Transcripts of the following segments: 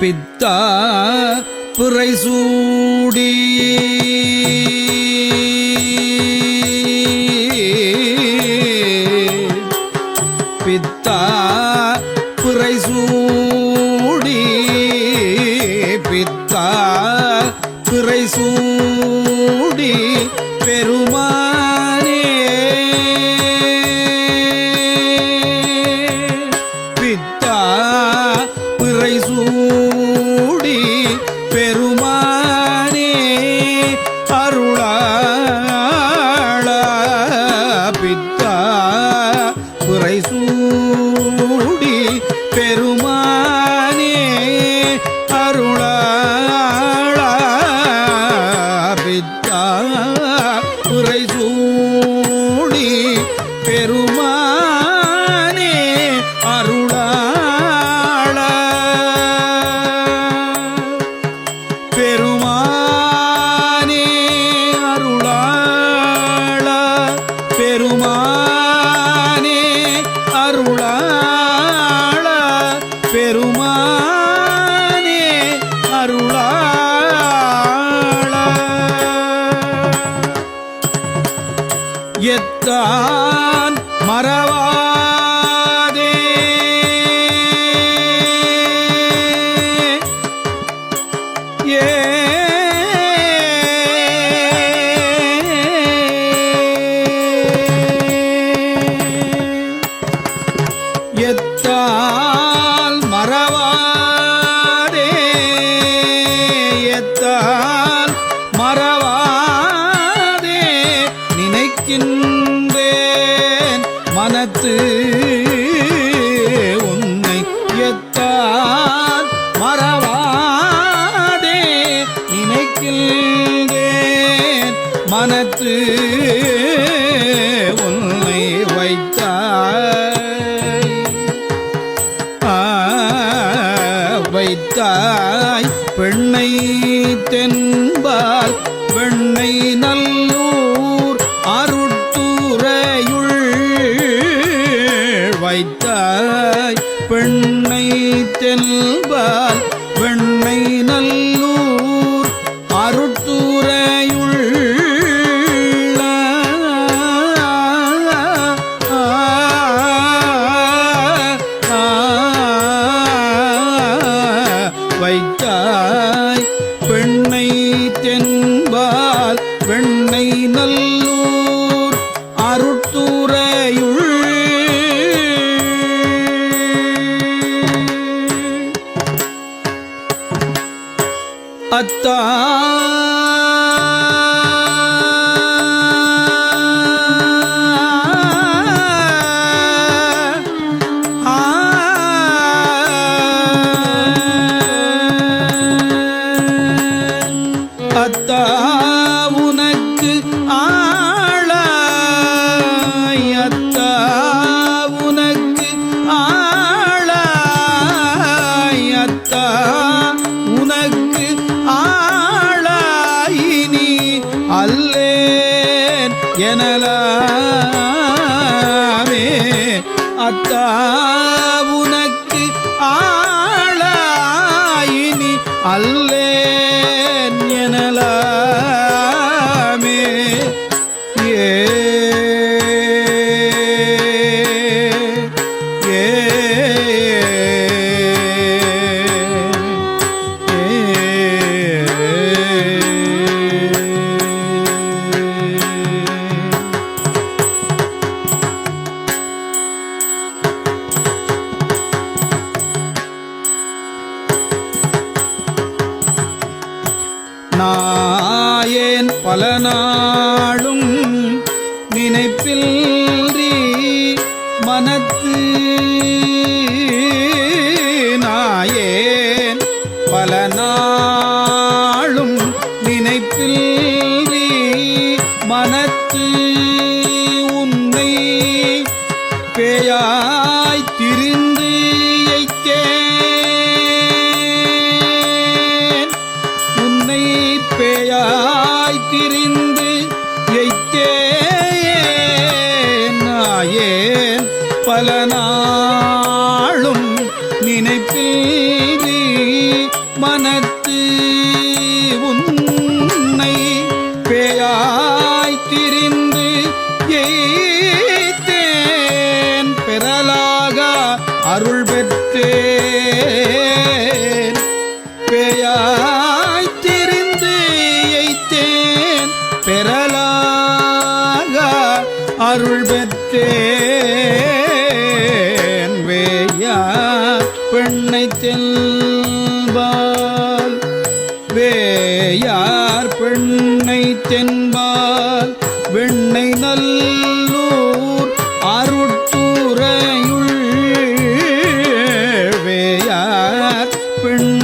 பித்தா புரைசூடி பித்தா வைத்தாய் பெண்ணை தென்பால் ஆளாயினி மனத்து பெண்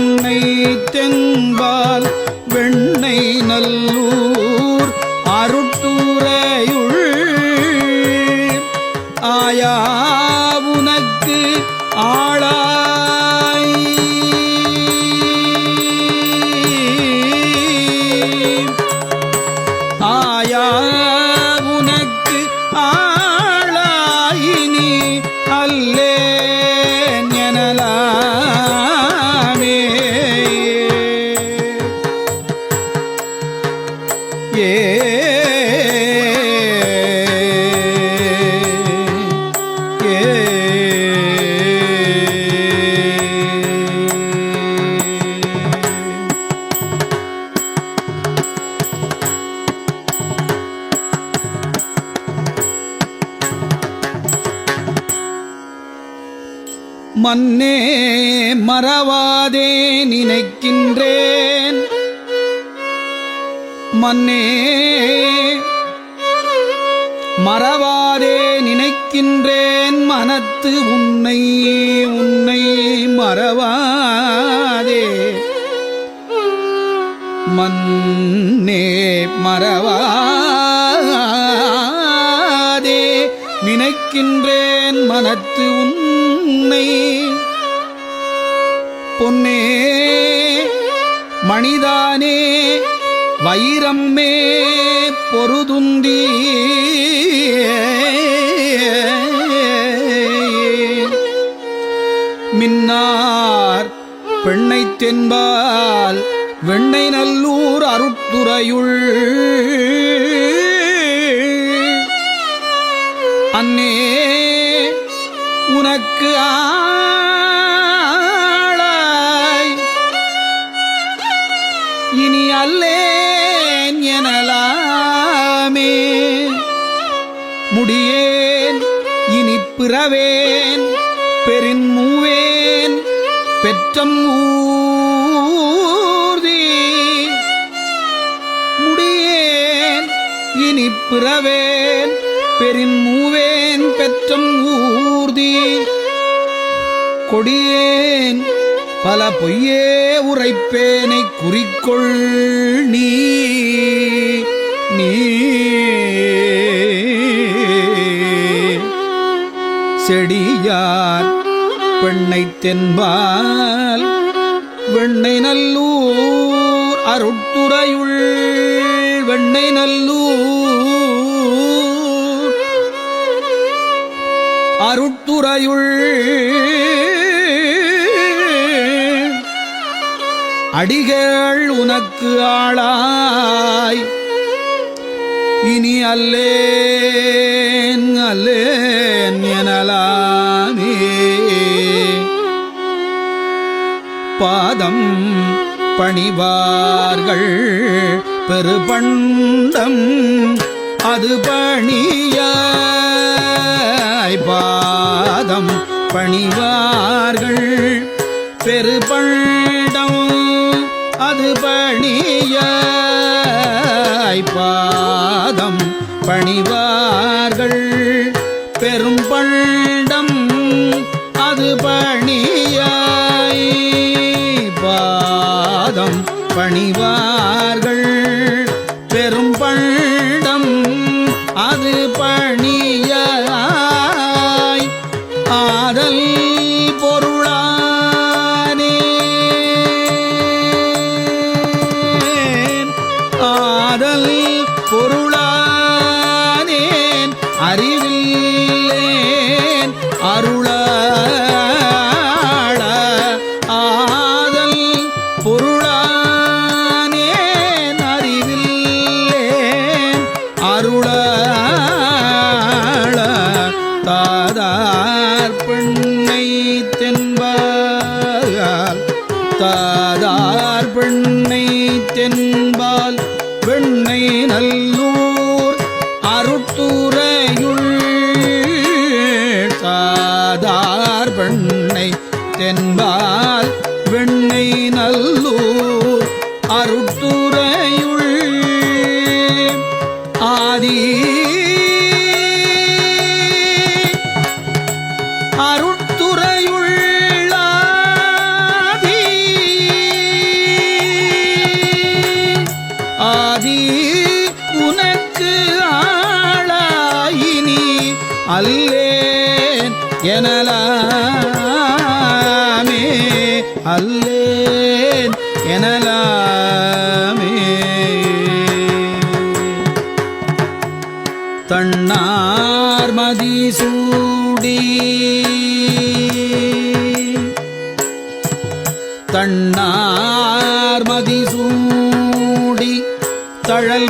மன்னே. மறவாதே நினைக்கின்றேன் மனத்து உன்னை உன்னை மறவாதே. மன்னே மறவாதே. நினைக்கின்றேன் மனத்து உன்னை. பொன்னே மணிதானே. வைரம்மே பொருதுந்தி மின்னார் பெண்ணை தென்பால் வெண்ணை நல்லூர் அருட்துறையுள். அன்னே உனக்கு ஆளாய். இனி அல்லே முடியேன் இனி பிறவேன் பெரின் பெற்றம் ஊர்தி. முடியேன் இனி பிறவேன் பெரின் பெற்றம் ஊர்தி. கொடியேன் பல பொய்யே உரைப்பேனை குறிக்கொள் நீ நீ. செடியார் பெண்ணை தென்பால் வெண்ணை நல்லூர் அருட்டுறையுள் வெண்ணை நல்லூர் அருட்டுறையுள் அடிகள் உனக்கு ஆளாய் இனி அல்லே பணிவார்கள். பெருபண்டம் அது பணியாய் பாதம் பணிவார்கள். பெருபண்டம் அது பணியாய் பாதம் பணிவார் தென்பால் தன்னார் மதிசூடி. தன்னார் மதிசூடி தழல்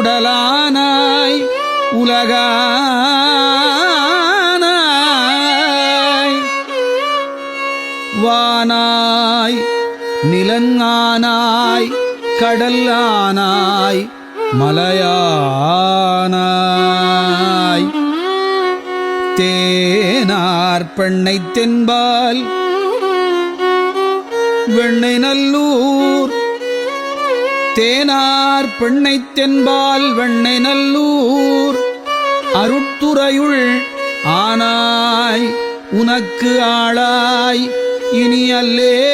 உடலானாய் உலகானாய். வானாய் நிலங்கானாய் கடலானாய் மலையானாய். தேனார் பெண்ணை தென்பால் வெண்ணை நல்லூர் தேனார் பெண்ணை தென்பால் வெண்ணை நல்லூர். அருட்துறையுள் ஆனாய் உனக்கு ஆளாய் இனி அல்லேன்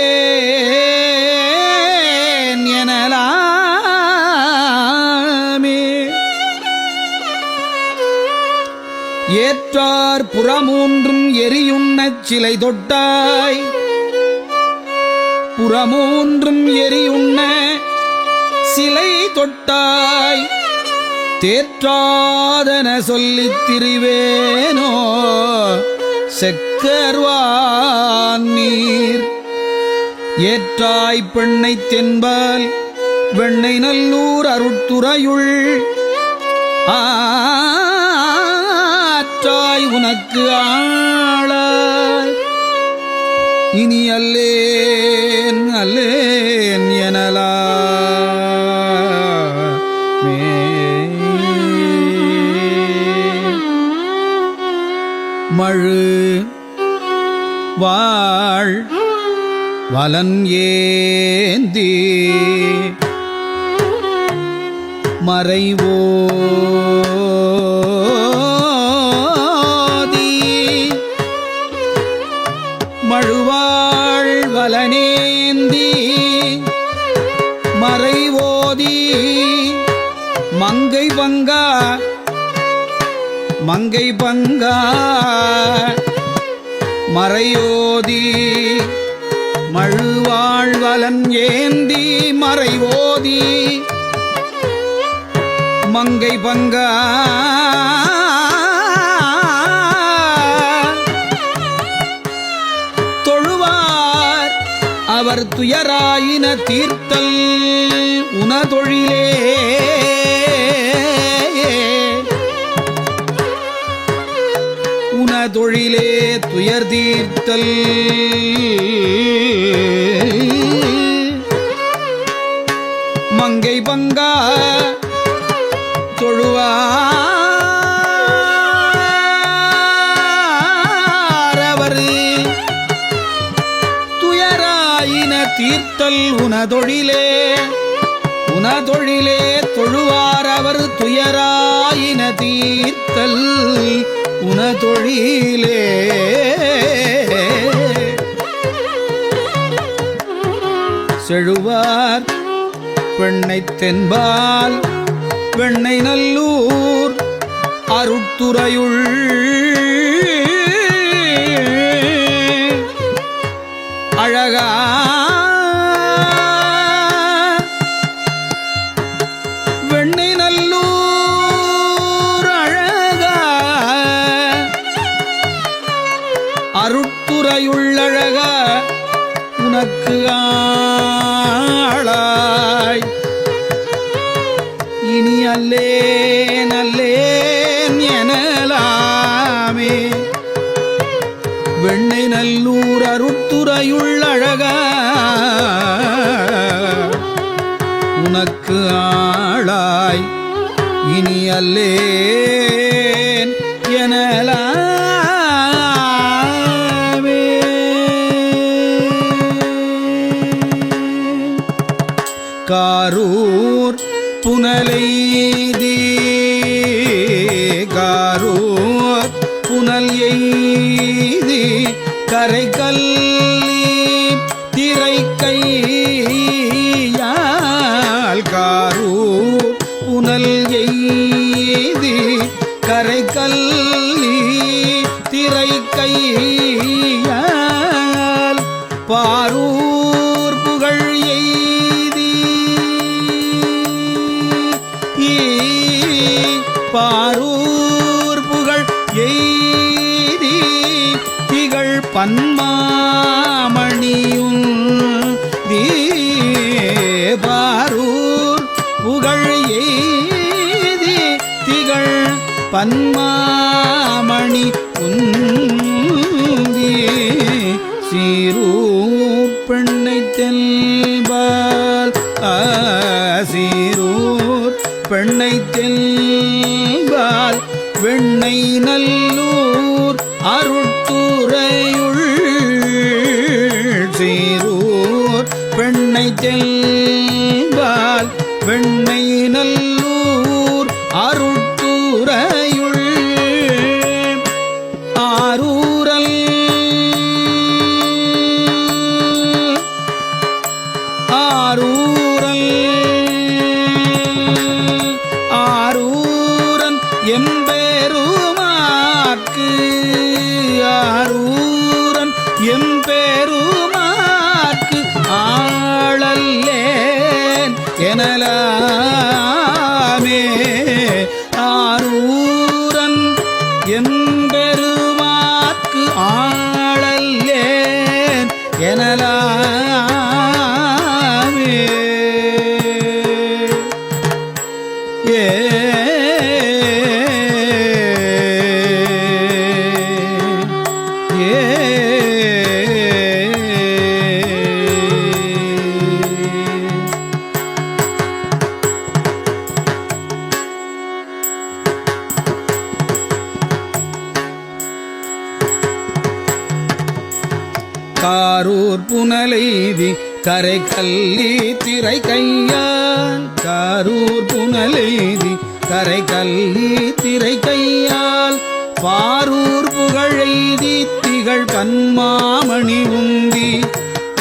எனலாமே. ஏற்றார் புறமூன்றும் எரியுண்ணச் சிலை தொட்டாய். புறமூன்றும் எரியுண்ண சிலை தொட்டாய் தேற்றாதன சொல்லித் திரிவேனோ செக்கர்வான் நீர். ஏற்றாய் பெண்ணை தென்பால் வெண்ணை நல்லூர் அருட்துறையுள். ஆற்றாய் உனக்கு ஆள இனி அல்லேன் அல்லேன் மழு வாழ். வலன் ஏந்தி. மறைவோதி மழுவாள் வலனேந்தி. மறைவோதி மங்கை வங்கா மங்கை பங்கா மறையோதி மழுவாழ்வலன் ஏந்தி மறைவோதி. மங்கை பங்கா தொழுவார் அவர் துயராயின தீர்த்தல் உனதொழிலே தொழிலே துயர் தீர்த்தல். மங்கை பங்கா தொழுவாரவர் துயராயின தீர்த்தல் உனதொழிலே உனதொழிலே தொழுவாரவர் துயராயின தீர்த்தல் உனதொழிலே செழுவார் பெண்ணை தென்பால் வெண்ணை நல்லூர் அருட்துறையுள். அழகா அருட்துறையுள் உனக்கு ஆளாய் இனி அல்லேன் எனலாமே. காரூர் கல்லி திரை கையால் பாரூர் புகழ் எய்தி. பாரூர் புகழ் எய்தி. திகழ் பன்மாமணியும் பாரூர் புகழ் எய்தி. திகழ் பன்மா ஆசீரூர் பெண்ணை தெல்பால் வெண்ணை நல்லூர் அருட்துறையுள் சீரூர் பெண்ணை தெல்பால் வெண்ணை காரூர் புனலைதி கரை கல்லி திரை கையால் காரூர் புனலைதி கரை கல்லி திரை கையால் பாரூர் புகழெய்தி திகழ் பன்மாமணி உந்தி.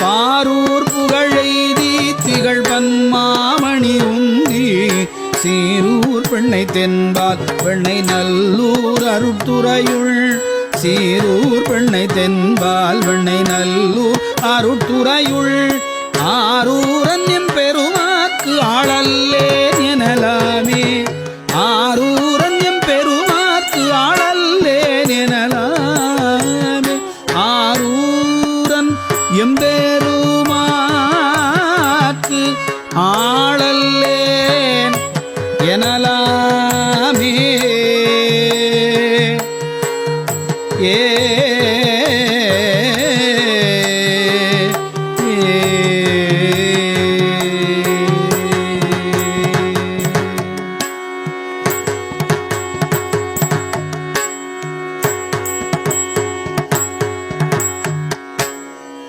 பாரூர் புகழெய்தி திகழ் பன்மாமணி உந்தி. சீரூர் பெண்ணை தென்பால் பெண்ணை நல்லூர் அருட்டுறையுள் சீரூர் பெண்ணை தென்பால் வெண்ணை நல்லூர் அருட்துறையுள் ஆரூரன்